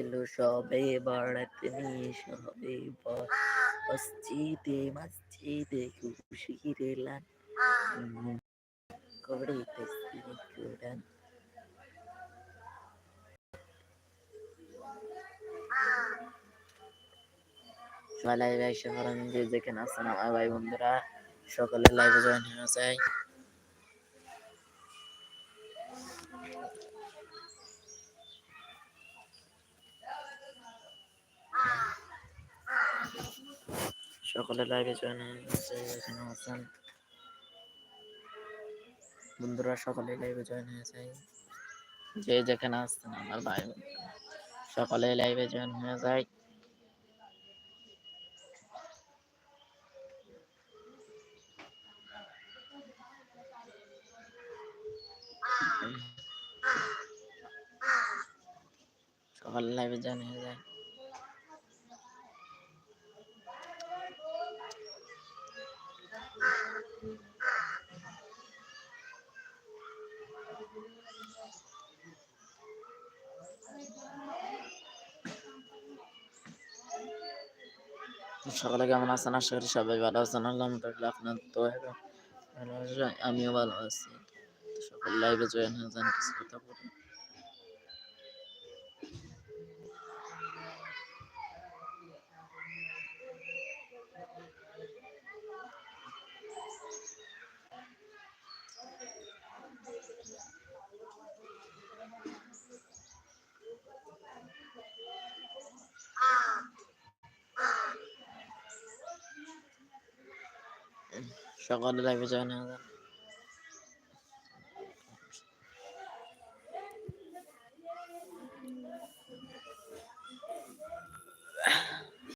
এলো সবে বাড়াতে নিয়ে সবে মসজিদে মসজিদে খুশির এলান করে তসবিহ কোরআন। সবাই ভাই শহরান যে যেখানে আমার ভাই বন্ধুরা, সকলে লাইভে জয়েন হয়ে যায়। সকলে লাইভে জয়েন হয়ে গেছে এখানে আছেন। বন্ধুরা সকলে লাইভে জয়েন হয়ে যায়। যে যেখানে আসছেন, আমার ভাই সকলে লাইভে জয়েন হয়ে যায়। সকলে লাইভে জয়েন হয়ে যায়। সকালে কেমন আছেন? আশা করি সবাই ভালো আছেন। আলহামদুলিল্লাহ, আপনার তো আমিও ভালো আছি। সকল লাইভে জয়েন হয়ে যান, কিছু কথা বলুন। সকলে লাইভে জয়েন হয়ে যান